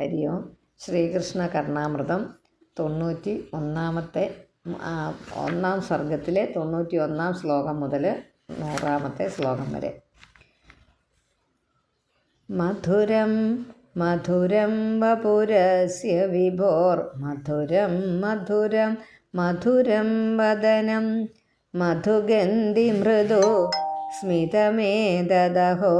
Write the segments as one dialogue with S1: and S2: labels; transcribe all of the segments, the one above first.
S1: ഹരി ഓം. ശ്രീകൃഷ്ണ കർണാമൃതം തൊണ്ണൂറ്റി ഒന്നാമത്തെ ഒന്നാം സർഗത്തിലെ തൊണ്ണൂറ്റി ഒന്നാം ശ്ലോകം മുതൽ നൂറാമത്തെ ശ്ലോകം വരെ. മധുരം മധുരം വപുരസ്യ വിഭോർ. മധുരം മധുരം മധുരം വദനം. മധുഗന്ധി മൃദു സ്മിതമേതദഹോ.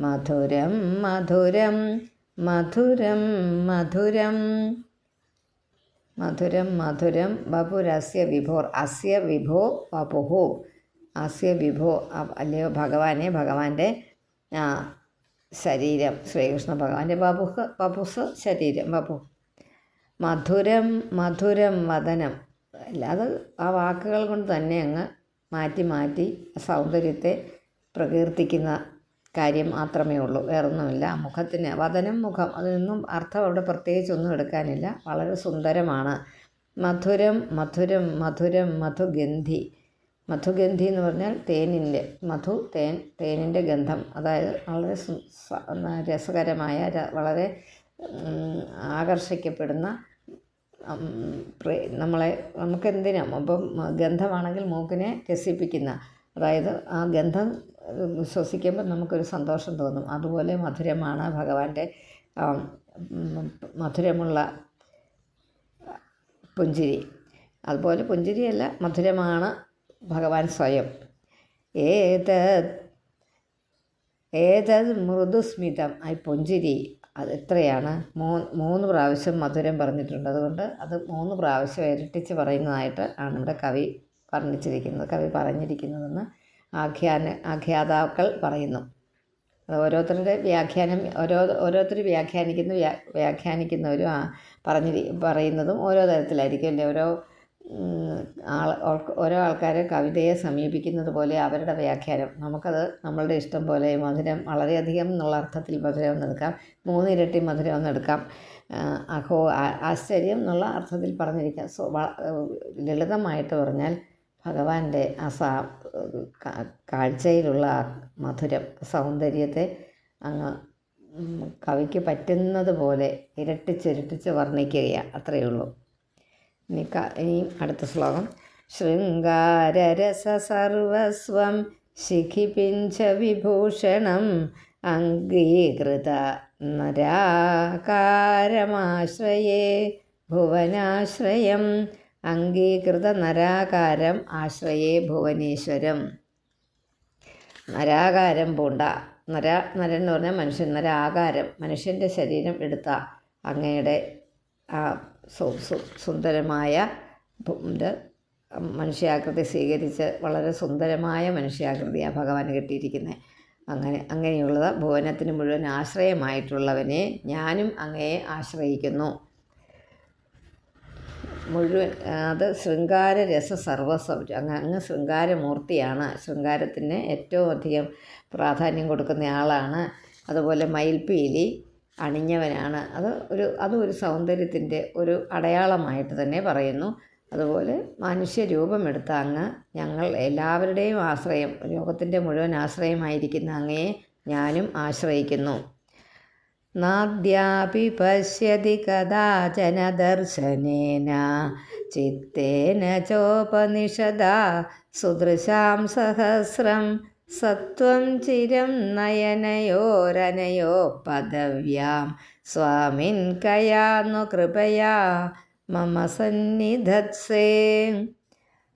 S1: മധുരം മധുരം മധുരം മധുരം. മധുരം മധുരം. വപുരസ്യ വിഭോർ അസ്യ വിഭോ വപുഹു. അസ്യ വിഭോ അല്ലയോ ഭഗവാനെ ഭഗവാന്റെ ശരീരം. ശ്രീകൃഷ്ണ ഭഗവാന്റെ വപുഹ് വപുസ് ശരീരം വപു. മധുരം മധുരം വദനം. അല്ലാതെ ആ വാക്കുകൾ കൊണ്ട് തന്നെ അങ്ങ് മാറ്റി മാറ്റി സൗന്ദര്യത്തെ പ്രകീർത്തിക്കുന്ന കാര്യം മാത്രമേ ഉള്ളൂ. വേറൊന്നുമില്ല. മുഖത്തിന് വദനം മുഖം അതിനൊന്നും അർത്ഥം അവിടെ പ്രത്യേകിച്ചൊന്നും എടുക്കാനില്ല. വളരെ സുന്ദരമാണ്. മധുരം മധുരം മധുരം മധുഗന്ധി. മധുഗന്ധി എന്ന് പറഞ്ഞാൽ തേനിന്റെ മധു തേൻ തേനിന്റെ ഗന്ധം. അതായത് വളരെ രസകരമായ വളരെ ആകർഷിക്കപ്പെടുന്ന നമ്മളെ നമുക്കെന്തിനും? അപ്പം ഗന്ധമാണെങ്കിൽ മൂക്കിനെ രസിപ്പിക്കുന്ന അതായത് ആ ഗന്ധം ശ്വസിക്കുമ്പോൾ നമുക്കൊരു സന്തോഷം തോന്നും. അതുപോലെ മധുരമാണ് ഭഗവാന്റെ മധുരമുള്ള പുഞ്ചിരി. അതുപോലെ പുഞ്ചിരിയല്ല മധുരമാണ് ഭഗവാൻ സ്വയം. ഏതത് ഏതത് മൃദുസ്മിതം? ആ പുഞ്ചിരി അത് എത്രയാണ്? മൂ മൂന്ന് പ്രാവശ്യം മധുരം പറഞ്ഞിട്ടുണ്ട്. അതുകൊണ്ട് അത് മൂന്ന് പ്രാവശ്യം ഇരട്ടിച്ച് പറയുന്നതായിട്ട് ആണ് ഇവിടെ കവി വർണിച്ചിരിക്കുന്നത് കവി പറഞ്ഞിരിക്കുന്നതെന്ന് ആഖ്യാന ആഖ്യാതാക്കൾ പറയുന്നു. അത് ഓരോരുത്തരുടെ വ്യാഖ്യാനം ഓരോ ഓരോരുത്തർ വ്യാഖ്യാനിക്കുന്ന വ്യാ വ്യാഖ്യാനിക്കുന്നവരും പറഞ്ഞ് പറയുന്നതും ഓരോ തരത്തിലായിരിക്കും അല്ലേ? ഓരോ ആൾ ഓരോ ആൾക്കാരെ കവിതയെ സമീപിക്കുന്നത് പോലെ അവരുടെ വ്യാഖ്യാനം. നമുക്കത് നമ്മളുടെ ഇഷ്ടം പോലെ മധുരം വളരെയധികം എന്നുള്ള അർത്ഥത്തിൽ മധുരം എന്നെടുക്കാം മൂന്നിരട്ടി മധുരം എന്നെടുക്കാം അഹോ ആശ്ചര്യം എന്നുള്ള അർത്ഥത്തിൽ പറഞ്ഞിരിക്കാം. സോ ലളിതമായിട്ട് പറഞ്ഞാൽ ഭഗവാന്റെ ആ സാ കാ- കാഴ്ചയിലുള്ള മധുരം സൗന്ദര്യത്തെ അങ്ങ് കവിക്ക് പറ്റുന്നത് പോലെ ഇരട്ടിച്ചിരട്ടിച്ച് വർണിക്കുകയാണ് അത്രയേ ഉള്ളൂ. ഇനി ക- ഇനി അടുത്ത ശ്ലോകം. ശൃംഗാരരസ സർവസ്വം ശിഖിപിഞ്ച വിഭൂഷണം അംഗീകൃത നരാകാരമാശ്രയേ ഭുവനാശ്രയം അംഗീകൃത നരാകാരം ആശ്രയേ ഭുവനേശ്വരം. നരാകാരം പൂണ്ട. നര നരൻ എന്ന് പറഞ്ഞാൽ മനുഷ്യൻ. നരാകാരം. മനുഷ്യന്റെ ശരീരം എടുത്ത അങ്ങയുടെ ആ സുന്ദരമായ മനുഷ്യാകൃതി സ്വീകരിച്ച് വളരെ സുന്ദരമായ മനുഷ്യാകൃതിയാണ് ഭഗവാൻ കിട്ടിയിരിക്കുന്നത് അങ്ങനെ അങ്ങനെയുള്ളത് ഭുവനത്തിന് മുഴുവൻ ആശ്രയമായിട്ടുള്ളവനെ ഞാനും അങ്ങയെ ആശ്രയിക്കുന്നു. മുഴുവൻ അത് ശൃംഗാര രസ സർവസ്വം അങ്ങ് അങ്ങ് ശൃംഗാരമൂർത്തിയാണ്. ശൃംഗാരത്തിന് ഏറ്റവും അധികം പ്രാധാന്യം കൊടുക്കുന്ന ആളാണ്. അതുപോലെ മയിൽപ്പീലി അണിഞ്ഞവനാണ്. അത് ഒരു അതും ഒരു സൗന്ദര്യത്തിന്റെ ഒരു അടയാളമായിട്ട് തന്നെ പറയുന്നു. അതുപോലെ മനുഷ്യരൂപമെടുത്ത അങ്ങ് ഞങ്ങൾ എല്ലാവരുടെയും ആശ്രയം ലോകത്തിന്റെ മുഴുവൻ ആശ്രയമായിരിക്കുന്ന അങ്ങയെ ഞാനും ആശ്രയിക്കുന്നു. നാദ്യാപി പശ്യതി കഥാചന ദർശനേന ചിത്തേന ചോപനിഷദാ സുദൃശാം സഹസ്രം സത്വം ചിരം നയനയോരനയോ പദവ്യാം. സ്വാമിൻ കയാന്നു കൃപയാ മമ സന്നിധത്സേ.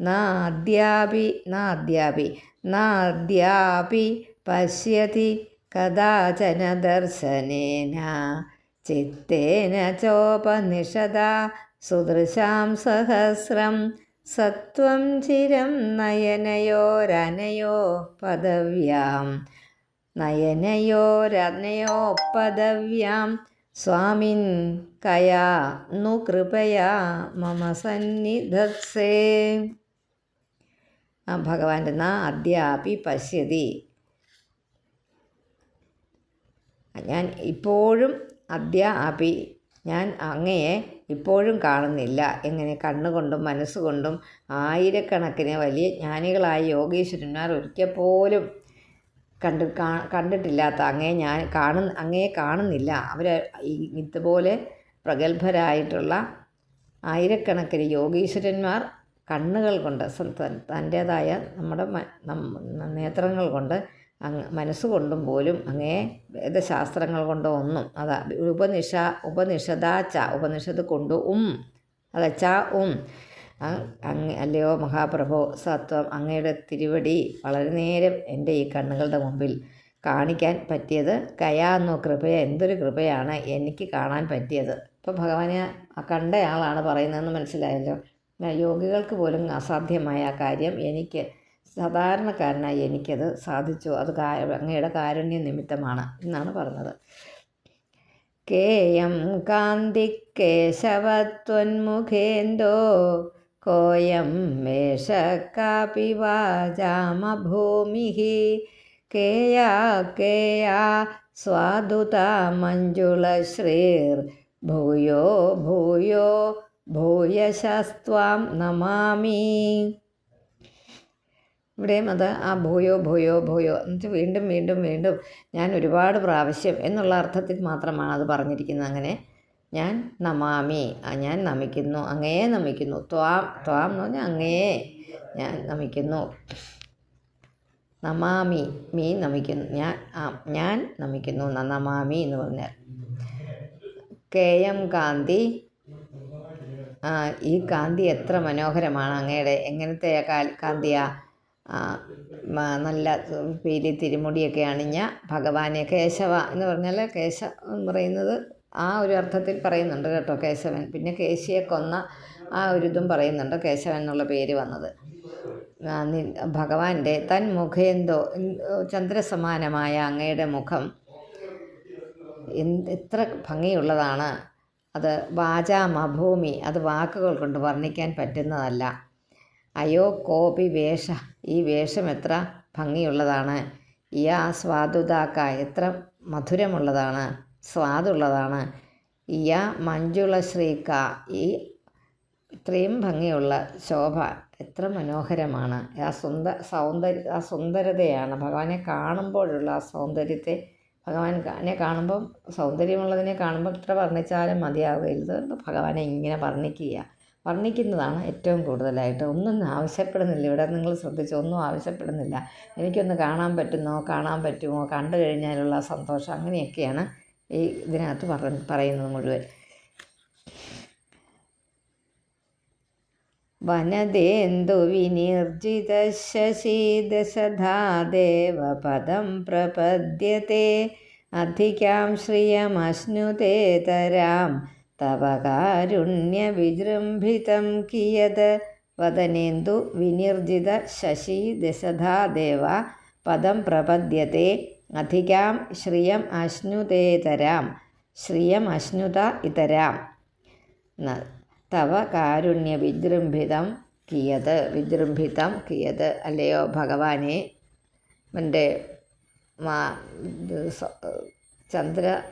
S1: നാദ്യാപി നാദ്യാപി നാദ്യാപി പശ്യതി കഥാചന ദർശനേന ചിത്തേന ചോപനിഷദാ സുദൃശാം സഹസ്രം സത്വം ചിരം നയനയോരനയോ പദവ്യാം നയനയോരനയോ പദവ്യാം സ്വാമിൻ കയാ നു കൃപയാ മമ സന്നിധത്സേ ഭഗവാന്റെ നാ അദ്യാപി പശ്യതി. ഞാൻ ഇപ്പോഴും അദ്യ ഞാൻ അങ്ങയെ ഇപ്പോഴും കാണുന്നില്ല. എങ്ങനെ കണ്ണുകൊണ്ടും മനസ്സുകൊണ്ടും ആയിരക്കണക്കിന് വലിയ ജ്ഞാനികളായ യോഗീശ്വരന്മാർ ഒരിക്കൽ പോലും കണ്ട് കണ്ടിട്ടില്ലാത്ത അങ്ങയെ ഞാൻ കാണുന്ന അങ്ങയെ കാണുന്നില്ല. അവർ ഇതുപോലെ പ്രഗത്ഭരായിട്ടുള്ള ആയിരക്കണക്കിന് യോഗീശ്വരന്മാർ കണ്ണുകൾ കൊണ്ട് തന്റേതായ നമ്മുടെ നേത്രങ്ങൾ കൊണ്ട് മനസ്സുകൊണ്ടും പോലും അങ്ങേ വേദശാസ്ത്രങ്ങൾ കൊണ്ടോ ഒന്നും. അതാ ഉപനിഷ ഉപനിഷദാച്ച ഉപനിഷത്ത് കൊണ്ട് ഉം അതച്ച ഉം. അ- അങ്ങ് അല്ലയോ മഹാപ്രഭോ സത്വം അങ്ങയുടെ തിരുവടി വളരെ നേരം എന്റെ ഈ കണ്ണുകളുടെ മുമ്പിൽ കാണിക്കാൻ പറ്റിയത് കയാന്നോ കൃപയ എന്തൊരു കൃപയാണ് എനിക്ക് കാണാൻ പറ്റിയത്. ഇപ്പോൾ ഭഗവാനെ കണ്ടയാളാണ് പറയുന്നതെന്ന് മനസ്സിലായല്ലോ. യോഗികൾക്ക് പോലും അസാധ്യമായ കാര്യം എനിക്ക് സാധാരണക്കാരനായി എനിക്കത് സാധിച്ചു. അത് കാ- അങ്ങയുടെ കാരുണ്യ നിമിത്തമാണ് എന്നാണ് പറഞ്ഞത്. കേയം കാന്തി കേശവത്വന്മുഖേന്തോ കോയം മേഷ കാപി വാചാമഭൂമി കേയാ കേയാ സ്വാദുത മഞ്ജുളശ്രീർ ഭൂയോ ഭൂയോ ഭൂയശസ്ത്വാം നമാമി. ഇവിടെയും അത് ആ ഭൂയോ ഭൂയോ ഭൂയോ എന്നിട്ട് വീണ്ടും വീണ്ടും വീണ്ടും ഞാൻ ഒരുപാട് പ്രാവശ്യം എന്നുള്ള അർത്ഥത്തിൽ മാത്രമാണ് അത് പറഞ്ഞിരിക്കുന്നത്. അങ്ങനെ ഞാൻ നമാമി ഞാൻ നമിക്കുന്നു അങ്ങയെ നമിക്കുന്നു. ത്വാം ത്വാം എന്ന് പറഞ്ഞാൽ അങ്ങയെ ഞാൻ നമിക്കുന്നു. നമാമി മീ നമിക്കുന്നു ഞാൻ ഞാൻ നമിക്കുന്നു നമാമി എന്ന് പറഞ്ഞാൽ. കെ എം കാന്തി ഈ കാന്തി എത്ര മനോഹരമാണ് അങ്ങയുടെ എങ്ങനത്തെ കാ- കാന്തിയാ ആ, മ- നല്ല പീലി തിരുമുടിയൊക്കെ അണിഞ്ഞ ഭഗവാനെ കേശവ എന്ന് പറഞ്ഞാൽ കേശ എന്ന് പറയുന്നത് ആ ഒരു അർത്ഥത്തിൽ പറയുന്നുണ്ട് കേട്ടോ കേശവൻ. പിന്നെ കേശിയെ കൊന്ന ആ ഒരു ഇതും പറയുന്നുണ്ട് കേശവൻ എന്നുള്ള പേര് വന്നത്. ഭഗവാന്റെ തൻ മുഖേന്തോ ചന്ദ്രസമാനമായ അങ്ങയുടെ മുഖം എന്ത് എത്ര ഭംഗിയുള്ളതാണ്. അത് വാചാമഭൂമി അത് വാക്കുകൾ കൊണ്ട് വർണിക്കാൻ പറ്റുന്നതല്ല. അയോ കോപി വേഷ. ഈ വേഷം എത്ര ഭംഗിയുള്ളതാണ്. യാ സ്വാദുതാക്ക എത്ര മധുരമുള്ളതാണ്. സ്വാദുള്ളതാണ്. യ മഞ്ജുള ശ്രീക്ക ഈ ഇത്രയും ഭംഗിയുള്ള ശോഭ എത്ര മനോഹരമാണ്. ആ സുന്ദ സൗന്ദര്യ ആ സുന്ദരതയാണ്. ഭഗവാനെ കാണുമ്പോഴുള്ള ആ സൗന്ദര്യത്തെ ഭഗവാനെ കാണുമ്പം സൗന്ദര്യമുള്ളതിനെ കാണുമ്പോൾ എത്ര വർണിച്ചാലും മതിയാവുകയില്ല. ഭഗവാനെ ഇങ്ങനെ വർണിക്കുക. വർണിക്കുന്നതാണ് ഏറ്റവും കൂടുതലായിട്ട്. ഒന്നും ആവശ്യപ്പെടുന്നില്ല. ഇവിടെ നിങ്ങൾ ശ്രദ്ധിച്ചു ഒന്നും ആവശ്യപ്പെടുന്നില്ല. എനിക്കൊന്ന് കാണാൻ പറ്റുന്നോ കാണാൻ പറ്റുമോ കണ്ടു കഴിഞ്ഞാലുള്ള സന്തോഷം അങ്ങനെയൊക്കെയാണ് ഈ ഇതിനകത്ത് പറ പറയുന്നത് മുഴുവൻ. വനദേന്ദു വിനിർജിത ശശീദശധാ പ്രപദ്യത്തെ അധികാം ശ്രിയമശ്നുതേ തരാം. തവ കാരുണ്യവിജൃംഭിതം കിയത്. വദനേന്ദു വിനിർജിത ശശി ദേവ പദം പ്രപദ്യത്തെ അധികാം ശ്രിയം അശ്നുതേതരാം ശ്രിയം അശ്നുത ഇതരാം. തവ കാരുണ്യ വിജൃംഭിതം കിയത്. വിജൃംഭിതം കിയത്. അല്ലയോ ഭഗവാനെ? എന്റെ ചന്ദ്ര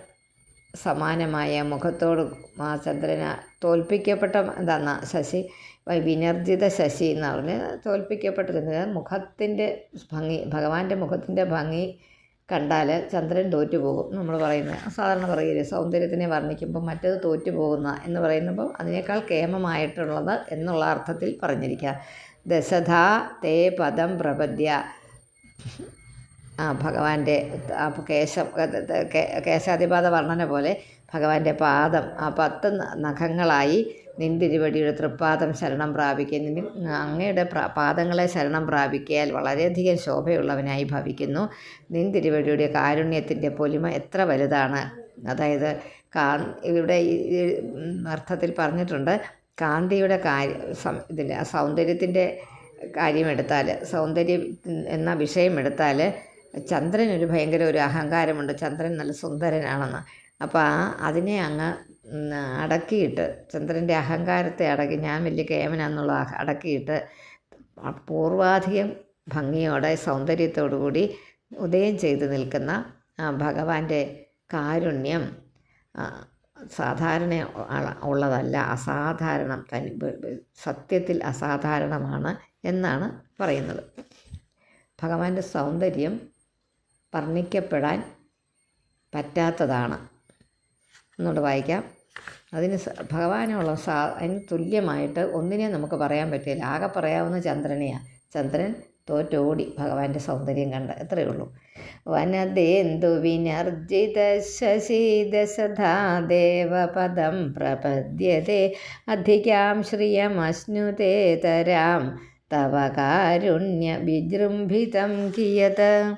S1: സമാനമായ മുഖത്തോട് ആ ചന്ദ്രന തോൽപ്പിക്കപ്പെട്ട എന്താന്ന ശശി വിനർജിത ശശി എന്ന് പറഞ്ഞ് തോൽപ്പിക്കപ്പെട്ടത് മുഖത്തിന്റെ ഭംഗി ഭഗവാന്റെ മുഖത്തിന്റെ ഭംഗി കണ്ടാൽ ചന്ദ്രൻ തോറ്റുപോകും നമ്മൾ പറയുന്നത്. സാധാരണ പറയില്ലേ സൗന്ദര്യത്തിനെ വർണിക്കുമ്പോൾ മറ്റത് തോറ്റുപോകുന്ന എന്ന് പറയുമ്പോൾ അതിനേക്കാൾ കേമമായിട്ടുള്ളത് എന്നുള്ള അർത്ഥത്തിൽ പറഞ്ഞിരിക്കുക. ദശധാ തേ പദം പ്രപദ്യ. ഭഗവാന്റെ ആ കേശം കേശാധിപാത വർണന പോലെ ഭഗവാന്റെ പാദം ആ പത്ത് നഖങ്ങളായി നിന്തിരുവടിയുടെ തൃപ്പാദം ശരണം പ്രാപിക്കുന്നതിന് അങ്ങയുടെ പാദങ്ങളെ ശരണം പ്രാപിക്കിയാൽ വളരെയധികം ശോഭയുള്ളവനായി ഭവിക്കുന്നു. നിന്തിരുവടിയുടെ കാരുണ്യത്തിന്റെ പൊലിമ എത്ര വലുതാണ്? അതായത് കാ ഇവിടെ അർത്ഥത്തിൽ പറഞ്ഞിട്ടുണ്ട് കാന്തിയുടെ കാര്യ ഇതിന്റെ സൗന്ദര്യത്തിന്റെ കാര്യമെടുത്താൽ സൗന്ദര്യം എന്ന വിഷയം എടുത്താൽ ചന്ദ്രൻ ഒരു ഭയങ്കര ഒരു അഹങ്കാരമുണ്ട്. ചന്ദ്രൻ നല്ല സുന്ദരനാണെന്ന്. അപ്പോൾ ആ അതിനെ അങ്ങ് അടക്കിയിട്ട് ചന്ദ്രന്റെ അഹങ്കാരത്തെ അടക്കി ഞാൻ വലിയ കേമനാന്നുള്ള അടക്കിയിട്ട് പൂർവാധികം ഭംഗിയോടെ സൗന്ദര്യത്തോടു കൂടി ഉദയം ചെയ്തു നിൽക്കുന്ന ഭഗവാന്റെ കാരുണ്യം സാധാരണ ഉള്ളതല്ല അസാധാരണം തനി സത്യത്തിൽ അസാധാരണമാണ് എന്നാണ് പറയുന്നത്. ഭഗവാന്റെ സൗന്ദര്യം വർണിക്കപ്പെടാൻ പറ്റാത്തതാണ്. എന്നോട് വായിക്കാം. അതിന് ഭഗവാനുള്ള സാ അതിന് തുല്യമായിട്ട് ഒന്നിനെ നമുക്ക് പറയാൻ പറ്റില്ല. ആകെ പറയാവുന്ന ചന്ദ്രനെയാണ് ചന്ദ്രൻ തോറ്റോടി ഭഗവാന്റെ സൗന്ദര്യം കണ്ട. എത്രയേ ഉള്ളൂ. വനദേന്ദു വിനർജിത ശശീദശധാ ദേവപദം പ്രപദ്യത്തെ അധികാം ശ്രിയമശ്നുതേ തരാം തവ കാരുണ്യ വിജൃംഭിതം കിയത്.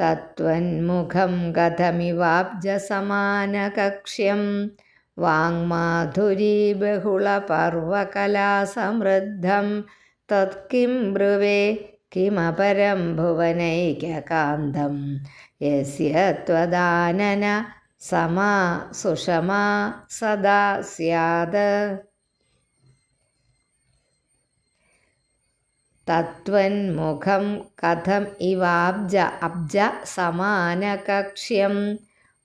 S1: തത്വന്മുഖം കഥമിവാബ്ജസമാനകക്ഷ്യം. വാങ്മാധുരീ ബഹുളപർവകലാസമൃദ്ധം തത്കിം ബ്രുവേ കിമപരം ഭുവനൈകകാന്തം. യസ്യ ത്വദാനന സമാ സുഷമാ സദാ സ്യാത് തത്വന്മുഖം കഥം ഇവാബ്ജ അബ്ജ സമാനകക്ഷ്യം.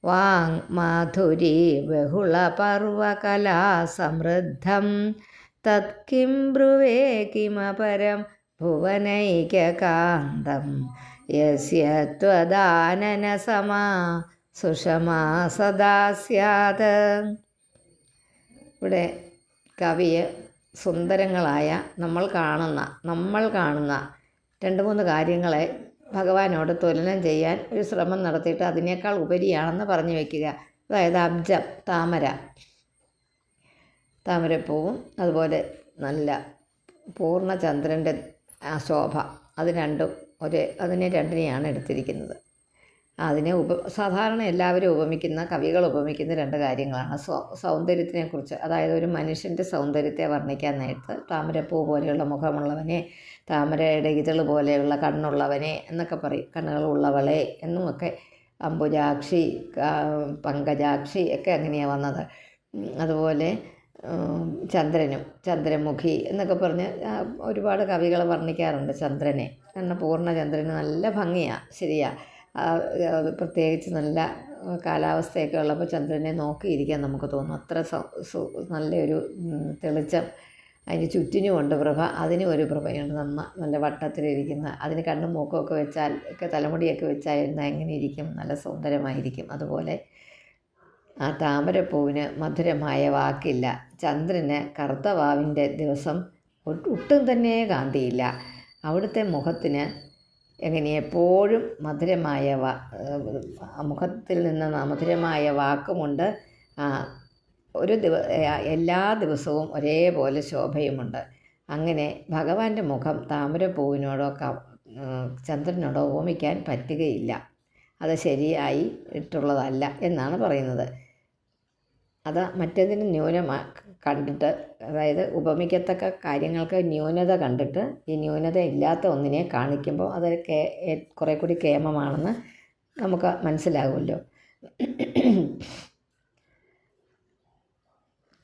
S1: വാങ് മാധുരീ ബഹുളപർവകലാസമൃദ്ധം തത്കിം ബ്രുവേ കിമപരം ഭുവനൈകകാന്തം. യസ്യ ത്വദാനന സമാ സുഷമാ സദാ സ്യാത്. ഇവിടെ കവിയെ സുന്ദരങ്ങളായ നമ്മൾ കാണുന്ന നമ്മൾ കാണുന്ന രണ്ട് മൂന്ന് കാര്യങ്ങളെ ഭഗവാനോട് തുലനം ചെയ്യാൻ ഒരു ശ്രമം നടത്തിയിട്ട് അതിനേക്കാൾ ഉപരിയാണെന്ന് പറഞ്ഞു വയ്ക്കുക അതായത് അബ്ജം താമര. താമരപ്പൂവും അതുപോലെ നല്ല പൂർണചന്ദ്രന്റെ ആ ശോഭ. അത് രണ്ടും ഒരേ അതിനെ രണ്ടിനെയാണ് എടുത്തിരിക്കുന്നത്. അതിനെ ഉപ സാധാരണ എല്ലാവരും ഉപമിക്കുന്ന കവികൾ ഉപമിക്കുന്ന രണ്ട് കാര്യങ്ങളാണ്. സൗ സൗന്ദര്യത്തിനെക്കുറിച്ച്. അതായത് ഒരു മനുഷ്യന്റെ സൗന്ദര്യത്തെ വർണിക്കാൻ നേരത്ത് താമരപ്പൂ പോലെയുള്ള മുഖമുള്ളവനെ താമരയുടെ ഇതൾ പോലെയുള്ള കണ്ണുള്ളവനെ എന്നൊക്കെ പറയും. കണ്ണുകളുള്ളവളെ എന്നുമൊക്കെ അംബുജാക്ഷി കാ- പങ്കജാക്ഷി ഒക്കെ അങ്ങനെയാണ് വന്നത്. അതുപോലെ ചന്ദ്രനും ചന്ദ്രമുഖി എന്നൊക്കെ പറഞ്ഞ് ഒരുപാട് കവികൾ വർണിക്കാറുണ്ട് ചന്ദ്രനെ. കാരണം പൂർണചന്ദ്രന് നല്ല ഭംഗിയാണ് ശരിയാ. ആ, അത് പ്രത്യേകിച്ച് നല്ല കാലാവസ്ഥയൊക്കെ ഉള്ളപ്പോൾ ചന്ദ്രനെ നോക്കിയിരിക്കാൻ നമുക്ക് തോന്നും. അത്ര നല്ലൊരു തെളിച്ചം അതിന് ചുറ്റിനുമുണ്ട് പ്രഭ. അതിനും ഒരു പ്രഭയുണ്ട്. നന്ന നല്ല വട്ടത്തിലിരിക്കുന്ന അതിന് കണ്ണും മൂക്കമൊക്കെ വെച്ചാൽ ഒക്കെ തലമുടിയൊക്കെ വെച്ചാൽ ഇരുന്നാൽ എങ്ങനെ ഇരിക്കും നല്ല സുന്ദരമായിരിക്കും അതുപോലെ ആ താമരപ്പൂവിന് മധുരമായ വാക്കില്ല. ചന്ദ്രന് കറുത്ത വാവിന്റെ ദിവസം ഒട്ടും തന്നെ കാന്തിയില്ല. അവിടുത്തെ മുഖത്തിന് എങ്ങനെ എപ്പോഴും മധുരമായ മുഖത്തിൽ നിന്ന് മധുരമായ വാക്കുമുണ്ട്. ഒരു ദിവ എല്ലാ ദിവസവും ഒരേപോലെ ശോഭയുമുണ്ട്. അങ്ങനെ ഭഗവാന്റെ മുഖം താമരപ്പൂവിനോടോ ക ചന്ദ്രനോടോ ഓമിക്കാൻ പറ്റുകയില്ല. അത് ശരിയായി ഇട്ടുള്ളതല്ല എന്നാണ് പറയുന്നത്. അത് മറ്റേതിന് ന്യൂനമാ കണ്ടിട്ട് അതായത് ഉപമിക്കത്തക്ക കാര്യങ്ങൾക്ക് ന്യൂനത കണ്ടിട്ട് ഈ ന്യൂനത ഇല്ലാത്ത ഒന്നിനെ കാണിക്കുമ്പോൾ അത് കേ കുറേ കൂടി കേമമാണെന്ന് നമുക്ക് മനസ്സിലാകുമല്ലോ.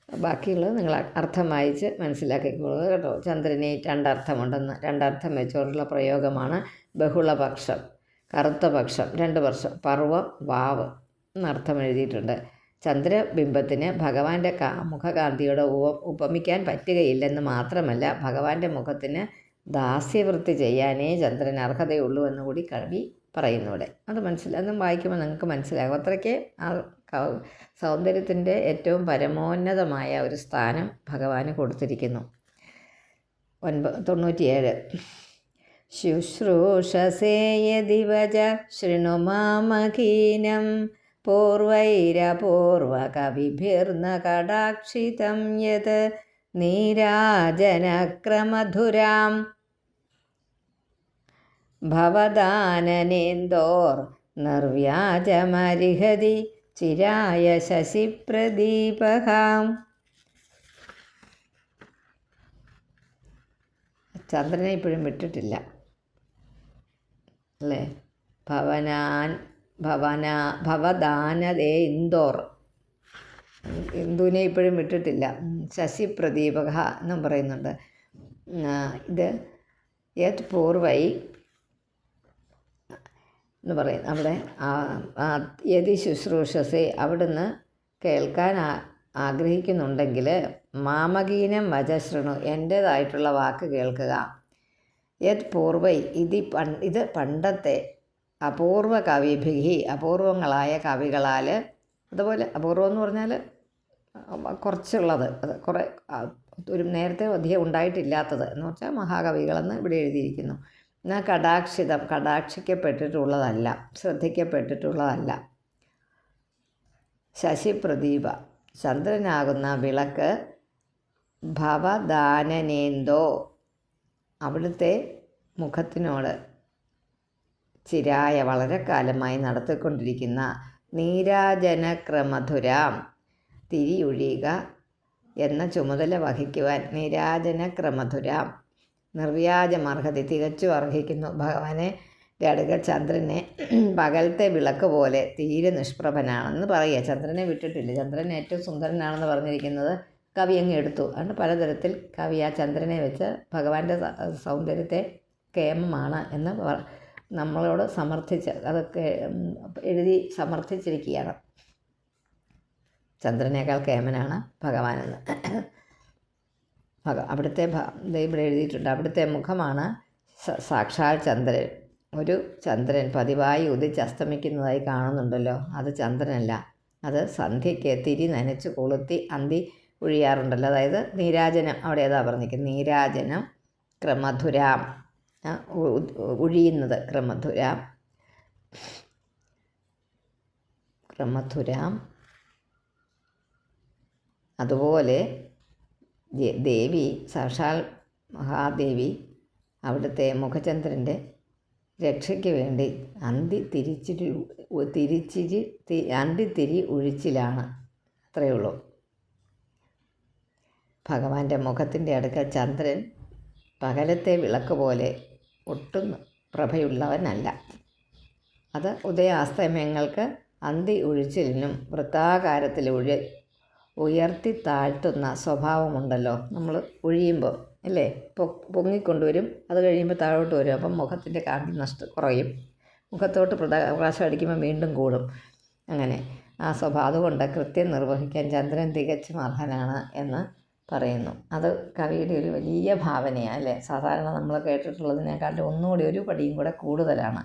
S1: ബാക്കിയുള്ളത് നിങ്ങൾ അർത്ഥം വായിച്ച് മനസ്സിലാക്കിക്കൊള്ളുക കേട്ടോ. ചന്ദ്രന് രണ്ടർത്ഥമുണ്ടെന്ന് രണ്ടർത്ഥം വെച്ചുകൊണ്ടുള്ള പ്രയോഗമാണ് ബഹുളപക്ഷം കറുത്ത പക്ഷം രണ്ട് വർഷം പർവം വാവ് എന്നർത്ഥം എഴുതിയിട്ടുണ്ട്. ചന്ദ്രബിംബത്തിന് ഭഗവാന്റെ കാ മുഖകാന്തിയോട് ഉപ ഉപമിക്കാൻ പറ്റുകയില്ലെന്ന് മാത്രമല്ല ഭഗവാന്റെ മുഖത്തിന് ദാസ്യവൃത്തി ചെയ്യാനേ ചന്ദ്രൻ അർഹതയുള്ളൂ എന്ന് കൂടി കവി പറയുന്നവിടെ അത് മനസ്സിലാകും വായിക്കുമ്പോൾ നിങ്ങൾക്ക് മനസ്സിലാകും. അത്രയ്ക്ക് ആ സൗന്ദര്യത്തിന്റെ ഏറ്റവും പരമോന്നതമായ ഒരു സ്ഥാനം ഭഗവാന് കൊടുത്തിരിക്കുന്നു. ഒൻപത് തൊണ്ണൂറ്റിയേഴ്. ശുശ്രൂഷസേയ ദിവജ ശൃണുമാമഖീനം പൂർവൈരപൂർവകവിഭിർന്ന കടാക്ഷിതം യത് നീരാജനക്രമധുരാം. ഭവദാനനേന്ദോർ നിർവ്യാജമരിഹതി ചിരായ ശശിപ്രദീപകാം. ചന്ദ്രനെ ഇപ്പോഴും വിട്ടിട്ടില്ല. അല്ലേ? ഭവനാൻ ഭവന ഭവദാനദേ ഇന്ദോർ. ഇന്ദുവിനെ ഇപ്പോഴും വിട്ടിട്ടില്ല. ശശി പ്രദീപക എന്നും പറയുന്നുണ്ട്. ഇത് യത് പൂർവൈ എന്ന് പറയും. അവിടെ യതി ശുശ്രൂഷസെ അവിടുന്ന് കേൾക്കാൻ ആഗ്രഹിക്കുന്നുണ്ടെങ്കിൽ മാമകീനം വചശൃണു എന്റേതായിട്ടുള്ള വാക്ക് കേൾക്കുക. യത് പൂർവൈ ഇത് ഇത് പണ്ടത്തെ അപൂർവ കവിഭിഹി അപൂർവങ്ങളായ കവികളാൽ അതുപോലെ അപൂർവം എന്ന് പറഞ്ഞാൽ കുറച്ചുള്ളത്. അത് കുറേ ഒരു നേരത്തെ അധികം ഉണ്ടായിട്ടില്ലാത്തത് എന്ന് വെച്ചാൽ മഹാകവികളെന്ന് ഇവിടെ എഴുതിയിരിക്കുന്നു. എന്നാൽ കടാക്ഷിതം കടാക്ഷിക്കപ്പെട്ടിട്ടുള്ളതല്ല ശ്രദ്ധിക്കപ്പെട്ടിട്ടുള്ളതല്ല. ശശിപ്രദീപ ചന്ദ്രനാകുന്ന വിളക്ക് ഭവദാനനേന്തോ അവിടുത്തെ മുഖത്തിനോട് ചിരായ വളരെ കാലമായി നടത്തിക്കൊണ്ടിരിക്കുന്ന നീരാജനക്രമധുരാം തിരിയൊഴിയുക എന്ന ചുമതല വഹിക്കുവാൻ നീരാജനക്രമധുരാം നിർവ്യാജമർഹതി തികച്ചു അർഹിക്കുന്നു. ഭഗവാനെ അടുക്കൽ ചന്ദ്രനെ പകലത്തെ വിളക്ക് പോലെ തീരെ നിഷ്പ്രഭനാണെന്ന് പറയുക. ചന്ദ്രനെ വിട്ടിട്ടില്ല. ചന്ദ്രൻ ഏറ്റവും സുന്ദരനാണെന്ന് പറഞ്ഞിരിക്കുന്നത് കവി അങ്ങ് എടുത്തു. അതുകൊണ്ട് പലതരത്തിൽ കവി ആ ചന്ദ്രനെ വെച്ച് ഭഗവാന്റെ സൗന്ദര്യത്തെ കേമമാണ് എന്ന് നമ്മളോട് സമർത്ഥിച്ച് അതൊക്കെ എഴുതി സമർത്ഥിച്ചിരിക്കുകയാണ്. ചന്ദ്രനേക്കാൾ കേമനാണ് ഭഗവാനെന്ന്. ഭഗ അവിടുത്തെ ഇവിടെ എഴുതിയിട്ടുണ്ട്. അവിടുത്തെ മുഖമാണ് സാക്ഷാൽ ചന്ദ്രൻ. ഒരു ചന്ദ്രൻ പതിവായി ഉദിച്ച് അസ്തമിക്കുന്നതായി കാണുന്നുണ്ടല്ലോ. അത് ചന്ദ്രനല്ല. അത് സന്ധ്യയ്ക്ക് തിരി നനച്ച് കൊളുത്തി അന്തി ഒഴിയാറുണ്ടല്ലോ. അതായത് നീരാജനം. അവിടെ ഏതാ പറഞ്ഞിരിക്കുന്നത്? നീരാജനം ക്രമധുരാം. ഒഴിയുന്നത് ക്രമധുരാം. ക്രമധുരാം. അതുപോലെ ദേവി സാക്ഷാൽ മഹാദേവി അവിടുത്തെ മുഖചന്ദ്രന്റെ രക്ഷയ്ക്ക് വേണ്ടി അന്തി തിരിച്ചിരി തിരിച്ചിരി തി- അന്തിത്തിരി ഒഴിച്ചിലാണ് അത്രയേ ഉള്ളൂ. ഭഗവാന്റെ മുഖത്തിന്റെ അടുക്ക ചന്ദ്രൻ പകലത്തെ വിളക്ക് പോലെ ഒട്ടും പ്രഭയുള്ളവനല്ല. അത് ഉദയാസ്തമയങ്ങൾക്ക് അന്തി ഒഴിച്ചിലിനും വൃത്താകാരത്തിൽ ഒഴി ഉയർത്തി താഴ്ത്തുന്ന സ്വഭാവമുണ്ടല്ലോ. നമ്മൾ ഒഴിയുമ്പോൾ അല്ലേ? പൊ പൊങ്ങിക്കൊണ്ടുവരും. അത് കഴിയുമ്പോൾ താഴോട്ട് വരും. അപ്പം മുഖത്തിന്റെ കാന്തി നഷ്ട കുറയും. മുഖത്തോട്ട് പ്രകാശം അടിക്കുമ്പോൾ വീണ്ടും കൂടും. അങ്ങനെ ആ സ്വഭാവം അതുകൊണ്ട് കൃത്യം നിർവഹിക്കാൻ ചന്ദ്രൻ തികച്ചും അർഹനാണ് എന്ന് പറയുന്നു. അത് കവിയുടെ ഒരു വലിയ ഭാവനയാണ് അല്ലേ? സാധാരണ നമ്മൾ കേട്ടിട്ടുള്ളതിനേക്കാളും ഒന്നുകൂടി ഒരു പടിയും കൂടെ കൂടുതലാണ്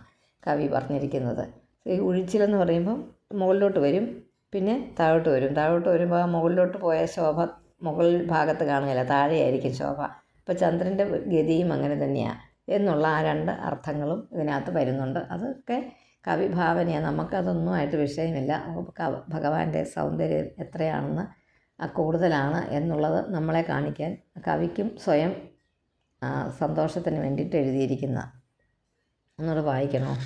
S1: കവി പറഞ്ഞിരിക്കുന്നത്. ഈ ഉഴിച്ചിലെന്ന് പറയുമ്പം മുകളിലോട്ട് വരും പിന്നെ താഴോട്ട് വരും. താഴോട്ട് വരുമ്പോൾ മുകളിലോട്ട് പോയ ശോഭ മുകൾ ഭാഗത്ത് കാണുകയില്ല താഴെയായിരിക്കും ശോഭ. അപ്പോൾ ചന്ദ്രന്റെ ഗതിയും അങ്ങനെ തന്നെയാണ് എന്നുള്ള ആ രണ്ട് അർത്ഥങ്ങളും ഇതിനകത്ത് വരുന്നുണ്ട്. അതൊക്കെ കവിഭാവനയാണ് നമുക്കതൊന്നും ആയിട്ട് വിഷയമില്ല. ഭഗവാന്റെ സൗന്ദര്യം എത്രയാണെന്ന് കൂടുതലാണ് എന്നുള്ളത് നമ്മളെ കാണിക്കാൻ കവിക്കും സ്വയം സന്തോഷത്തിന് വേണ്ടിയിട്ട് എഴുതിയിരിക്കുന്ന. ഒന്നുകൂടെ വായിക്കണോ?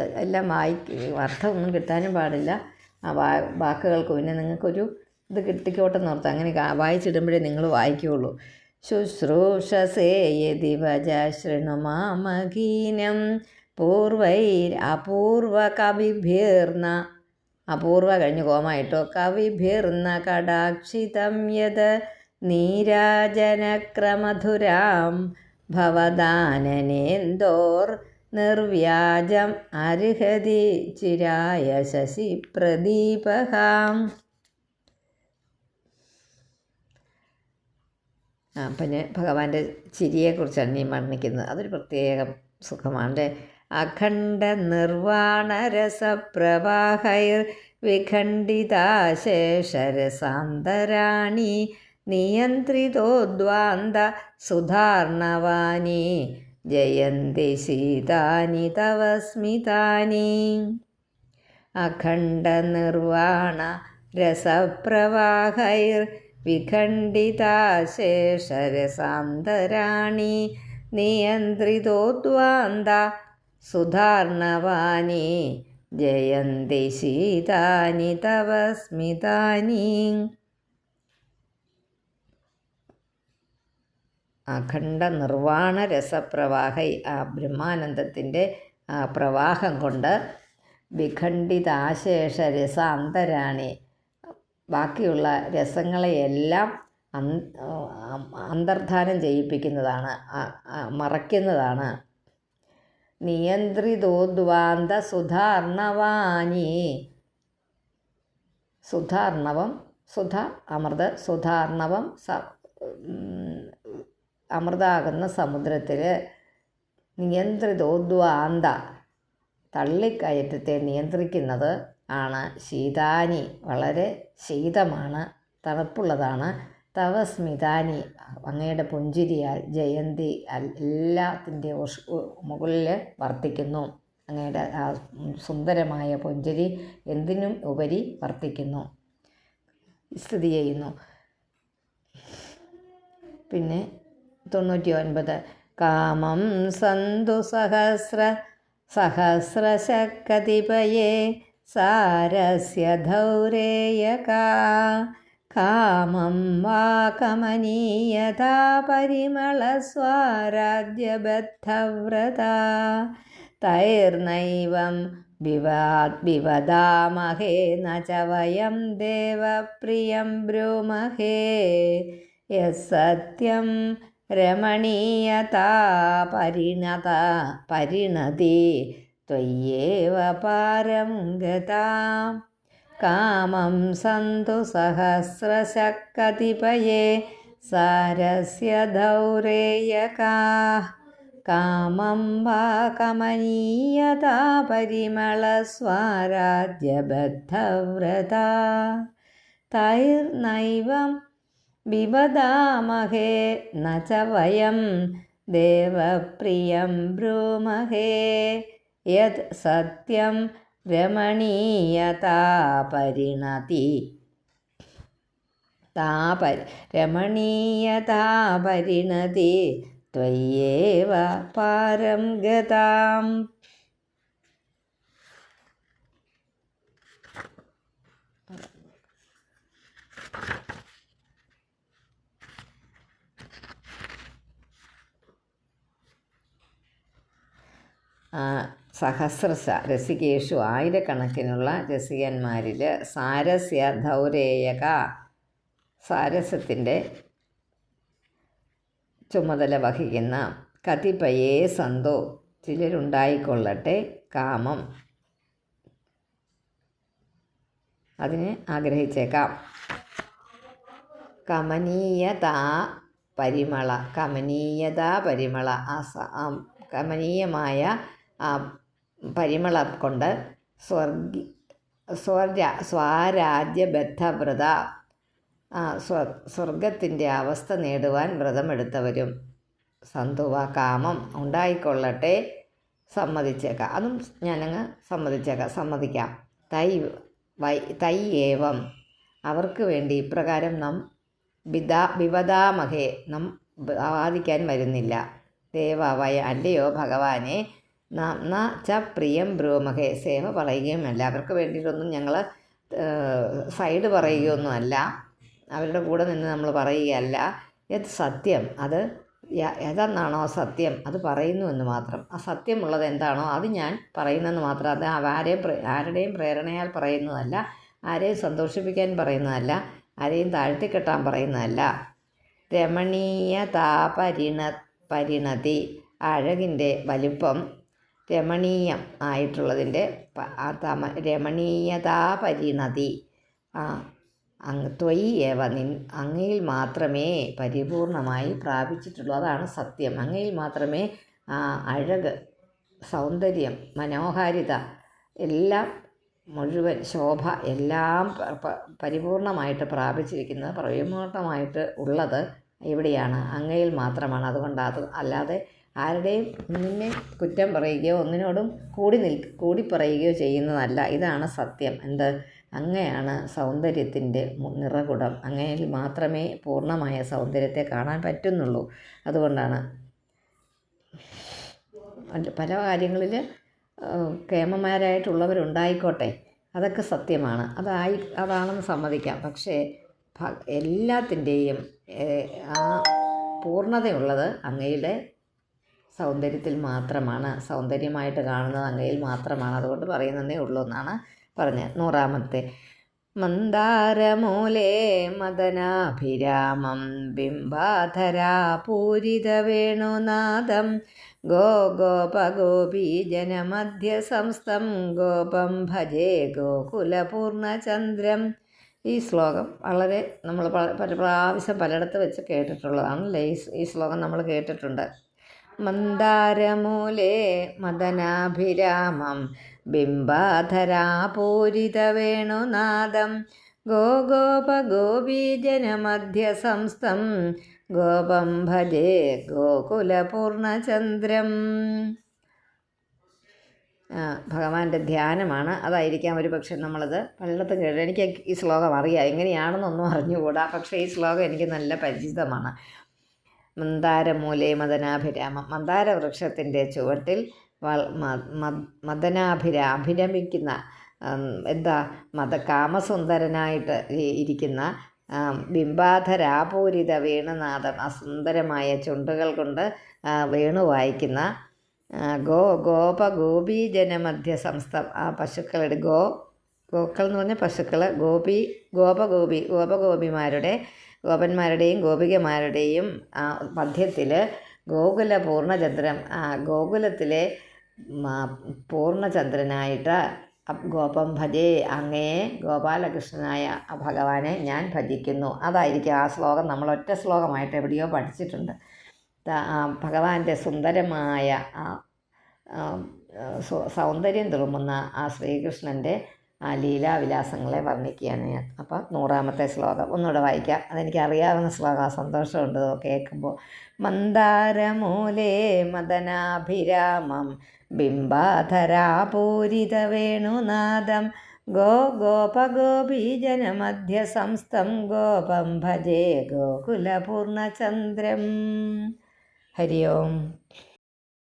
S1: എല്ലാം വായിക്ക് അർത്ഥമൊന്നും കിട്ടാനും പാടില്ല. ആ വാ വാക്കുകൾക്ക് പിന്നെ നിങ്ങൾക്കൊരു ഇത് കിട്ടിക്കോട്ടെ നിർത്താം അങ്ങനെ വായിച്ചിടുമ്പോഴേ നിങ്ങൾ വായിക്കുകയുള്ളൂ. ശുശ്രൂഷസേ യതി വജ ശൃണുമാമകീനം പൂർവൈർ അപൂർവ കവിഭിർന്ന അപൂർവ കഴിഞ്ഞ് കോമായിട്ടോ. കവിഭിർന്ന കടാക്ഷിതം യത് നീരാജനക്രമധുരാം ഭവദാനനേന്തോർ നിർവ്യാജം അർഹതി ചിരായ ശശി പ്രദീപഹാം. പിന്നെ ഭഗവാന്റെ ചിരിയെക്കുറിച്ചാണ് നീ വർണിക്കുന്നത് അതൊരു പ്രത്യേക സുഖമാണ്. അഖണ്ഡ നിർവാണ രസപ്രവാഹൈർ വിഖണ്ഡിതാശേഷരസാന്തരാണി നിയന്ത്രിതോദ്വാന്ത സുധാർണവാനി. ജയന്തി ശീതാനി തവ സ്മിതാനി. അഖണ്ഡ നിർവാണ രസപ്രവാഹൈർ വിഖണ്ഡിതാശേഷരസാന്തരാണി നിയന്ത്രിതോദ്വാന്ത സുധാർണവാനി ജയന്തി ശീതാനി തവ സ്മിതാനി. അഖണ്ഡ നിർവാണ രസപ്രവാഹ ആ ബ്രഹ്മാനന്ദത്തിന്റെ പ്രവാഹം കൊണ്ട് വിഖണ്ഡിതാശേഷ രസ അന്തരാണി ബാക്കിയുള്ള രസങ്ങളെയെല്ലാം അന് അന്തർധാനം ചെയ്യിപ്പിക്കുന്നതാണ് മറയ്ക്കുന്നതാണ്. നിയന്ത്രിതോദ്വാന്ത സുധാർണവാനി സുധാർണവം സുധ അമൃത സുധാർണവം സ അമൃതാകുന്ന സമുദ്രത്തിൽ നിയന്ത്രിതോദ്വാന്ത തള്ളിക്കയറ്റത്തെ നിയന്ത്രിക്കുന്നത് ആണ് ശീതാനി. വളരെ ശീതമാണ് തണുപ്പുള്ളതാണ്. തവ സ്മിതാനി അങ്ങയുടെ പുഞ്ചിരിയാൽ ജയന്തി എല്ലാത്തിന്റെ മുകളിൽ വർത്തിക്കുന്നു. അങ്ങയുടെ ആ സുന്ദരമായ പുഞ്ചിരി എന്തിനും ഉപരി വർത്തിക്കുന്നു. സ്ഥിതി ചെയ്യുന്നു. പിന്നെ തൊണ്ണൂറ്റി ഒൻപത് കാമം സന്തു സഹസ്ര സഹസ്രശക്കതിപയേ സാരസ്യ ധൗരേയകാ കാമം വാ കമനീയതാ പരിമളസ്വാരാജ്യബദ്ധവ്രത തൈർനൈവം വിവാദ് വിവദാമഹേ ന ച വയം ദേവപ്രിയം ബ്രൂമഹേ. യസത്യം രമണീയതാ പരിണത പരിണതി ത്വയ്യേവ പാരം ഗതാം കാമം സന്തു സഹസ്രശക്കതിപയേ സാരസ്യ ദൗരേയകാ. കാമം വാ കമനീയതാ പരിമളസ്വാരാജ്യബദ്ധവ്രത. തൈർനൈവം വിവദാമഹേ ന ച വയം ദേവപ്രിയം ബ്രൂമഹേ. യത് സത്യം രമണീയതാ പരിണതി താപ രമണീയതാ പരിണതി ത്വയ്യേവ പാരം ഗതാം. സഹസ്രശ രസികേഷു ആയിരക്കണക്കിനുള്ള രസികന്മാരിൽ സാരസ്യ ധൗരേയക സാരസ്യത്തിന്റെ ചുമതല വഹിക്കുന്ന കതിപയേ സന്തോ ചിലരുണ്ടായിക്കൊള്ളട്ടെ കാമം. അതിന് ആഗ്രഹിച്ചേക്കാം. കമനീയതാ പരിമള കമനീയതാ പരിമള ആ കമനീയമായ ആ പരിമളം കൊണ്ട് സ്വർഗി സ്വർജ സ്വാരാജ്യബദ്ധവ്രത സ്വ സ്വർഗത്തിന്റെ അവസ്ഥ നേടുവാൻ വ്രതമെടുത്തവരും സന്തുവ കാമം ഉണ്ടായിക്കൊള്ളട്ടെ സമ്മതിച്ചേക്കാം. അതും ഞാനങ്ങ് സമ്മതിച്ചേക്കാം. സമ്മതിക്കാം. തൈ വൈ തൈ ഏവം. അവർക്ക് വേണ്ടി ഇപ്രകാരം നാം ബിദാ വിവദാമഹേ നാം വാദിക്കാൻ വരുന്നില്ല. ദേവാവയ അല്ലയോ ഭഗവാനെ ന ച പ്രിയം ബ്രൂമഹേ. സേവ പറയുകയുമല്ല അവർക്ക് വേണ്ടിയിട്ടൊന്നും ഞങ്ങൾ സൈഡ് പറയുകയൊന്നുമല്ല. അവരുടെ കൂടെ നിന്ന് നമ്മൾ പറയുകയല്ല. ഇത് സത്യം. അത് ഏതെന്നാണോ സത്യം? അത് പറയുന്നു എന്ന് മാത്രം. ആ സത്യമുള്ളത് എന്താണോ അത് ഞാൻ പറയുന്നെന്ന് മാത്രം. അത് ആരെയും ആരുടെയും പ്രേരണയാൽ പറയുന്നതല്ല. ആരെയും സന്തോഷിപ്പിക്കാൻ പറയുന്നതല്ല. ആരെയും താഴ്ത്തിക്കെട്ടാൻ പറയുന്നതല്ല. രമണീയതാ പരിണ പരിണതി. അഴകിന്റെ വലിപ്പം. രമണീയം ആയിട്ടുള്ളതിന്റെ തമ രമണീയതാ പരിണതി. ആ അങ്ങ് ത്വയി ഏവ നിൻ അങ്ങയിൽ മാത്രമേ പരിപൂർണമായി പ്രാപിച്ചിട്ടുള്ളൂ. അതാണ് സത്യം. അങ്ങയിൽ മാത്രമേ ആ അഴക് സൗന്ദര്യം മനോഹാരിത എല്ലാം മുഴുവൻ ശോഭ എല്ലാം പരിപൂർണമായിട്ട് പ്രാപിച്ചിരിക്കുന്നത് പരിപൂർണമായിട്ട് ഉള്ളത് ഇവിടെയാണ്. അങ്ങയിൽ മാത്രമാണ്. അതുകൊണ്ട് അത് അല്ലാതെ ആരുടെയും ഒന്നിനെ കുറ്റം പറയുകയോ ഒന്നിനോടും കൂടി നിൽ കൂടി പറയുകയോ ചെയ്യുന്നതല്ല. ഇതാണ് സത്യം. എന്ത്? അങ്ങയാണ് സൗന്ദര്യത്തിന്റെ നിറകുടം. അങ്ങയിൽ മാത്രമേ പൂർണമായ സൗന്ദര്യത്തെ കാണാൻ പറ്റുന്നുള്ളൂ. അതുകൊണ്ടാണ് പല കാര്യങ്ങളിൽ കേമന്മാരായിട്ടുള്ളവരുണ്ടായിക്കോട്ടെ. അതൊക്കെ സത്യമാണ്. അതായി അതാണെന്ന് സമ്മതിക്കാം. പക്ഷേ എല്ലാത്തിന്റെയും ആ പൂർണതയുള്ളത് അങ്ങയുടെ സൗന്ദര്യത്തിൽ മാത്രമാണ് സൗന്ദര്യമായിട്ട് കാണുന്നത് അങ്ങയിൽ മാത്രമാണ്. അതുകൊണ്ട് പറയുന്നതേ ഉള്ളൂ എന്നാണ് പറഞ്ഞത് നൂറാമത്തെ. മന്ദാരമൂലേ മദനാഭിരാമം ബിംബാധരാ വേണുനാദം ഗോ ഗോപഗോപീ ജനമധ്യ സംസ്ഥം ഗോപം ഭജേ ഗോകുലപൂർണചന്ദ്രം. ഈ ശ്ലോകം വളരെ നമ്മൾ പല പ്രാവശ്യം പലയിടത്ത് വെച്ച് കേട്ടിട്ടുള്ളതാണ് ഈ ശ്ലോകം നമ്മൾ കേട്ടിട്ടുണ്ട്. മന്ദാരമൂലേ മദനാഭിരാമം. ബിംബാധരാപൂരിതവേണുനാദം ഗോഗോപഗോപീജനമധ്യസംസ്ഥം. ഗോപം ഭജേ ഗോകുലപൂർണചന്ദ്രം. ഭഗവാന്റെ ധ്യാനമാണ്. അതായിരിക്കാം ഒരു പക്ഷെ നമ്മളത് പലയിടത്തും കേട്ടു. എനിക്ക് ഈ ശ്ലോകം അറിയാം. എങ്ങനെയാണെന്നൊന്നും അറിഞ്ഞുകൂടാ. പക്ഷേ ഈ ശ്ലോകം എനിക്ക് നല്ല പരിചിതമാണ്. മന്ദാരമൂലേ മദനാഭിരാമം മന്ദാര വൃക്ഷത്തിന്റെ ചുവട്ടിൽ മ- മദനാഭിര അഭിരമിക്കുന്ന എന്താ മത കാമസുന്ദരനായിട്ട് ഇരിക്കുന്ന ബിംബാധരാപൂരിത വേണുനാഥം അസുന്ദരമായ സുന്ദരമായ ചുണ്ടുകൾ കൊണ്ട് വേണു വായിക്കുന്ന ഗോ ഗോപ ഗോപീജനമധ്യ സംസ്ഥ ആ പശുക്കളുടെ ഗോ ഗോക്കൾ എന്ന് പറഞ്ഞാൽ പശുക്കൾ ഗോപി ഗോപഗോപി ഗോപഗോപിമാരുടെ ഗോപന്മാരുടെയും ഗോപികമാരുടെയും മധ്യത്തിൽ ഗോകുല പൂർണചന്ദ്രൻ ഗോകുലത്തിലെ പൂർണചന്ദ്രനായിട്ട് ഗോപം ഭജേ അങ്ങയെ ഗോപാലകൃഷ്ണനായ ഭഗവാനെ ഞാൻ ഭജിക്കുന്നു. അതായിരിക്കും ആ ശ്ലോകം. നമ്മൾ ഒറ്റ ശ്ലോകമായിട്ട് എവിടെയോ പഠിച്ചിട്ടുണ്ട്. ഭഗവാന്റെ സുന്ദരമായ ആ സൗന്ദര്യം തുളുമ്പുന്ന ആ ശ്രീകൃഷ്ണന്റെ ആ ലീലാവിലാസങ്ങളെ വർണിക്കുകയാണ് ഞാൻ. അപ്പം നൂറാമത്തെ ശ്ലോകം. ഒന്നുകൂടെ വായിക്കാം. അതെനിക്ക് അറിയാവുന്ന ശ്ലോകം സന്തോഷമുണ്ട് കേൾക്കുമ്പോൾ. മന്ദാരമൂലേ മദനാഭിരാമം. ബിംബാധരാപൂരിത വേണുനാദം. ഗോ ഗോപഗോപീജനമധ്യ സംസ്ഥം ഗോപം ഭജേ ഗോകുലപൂർണചന്ദ്രം. ഹരി ഓം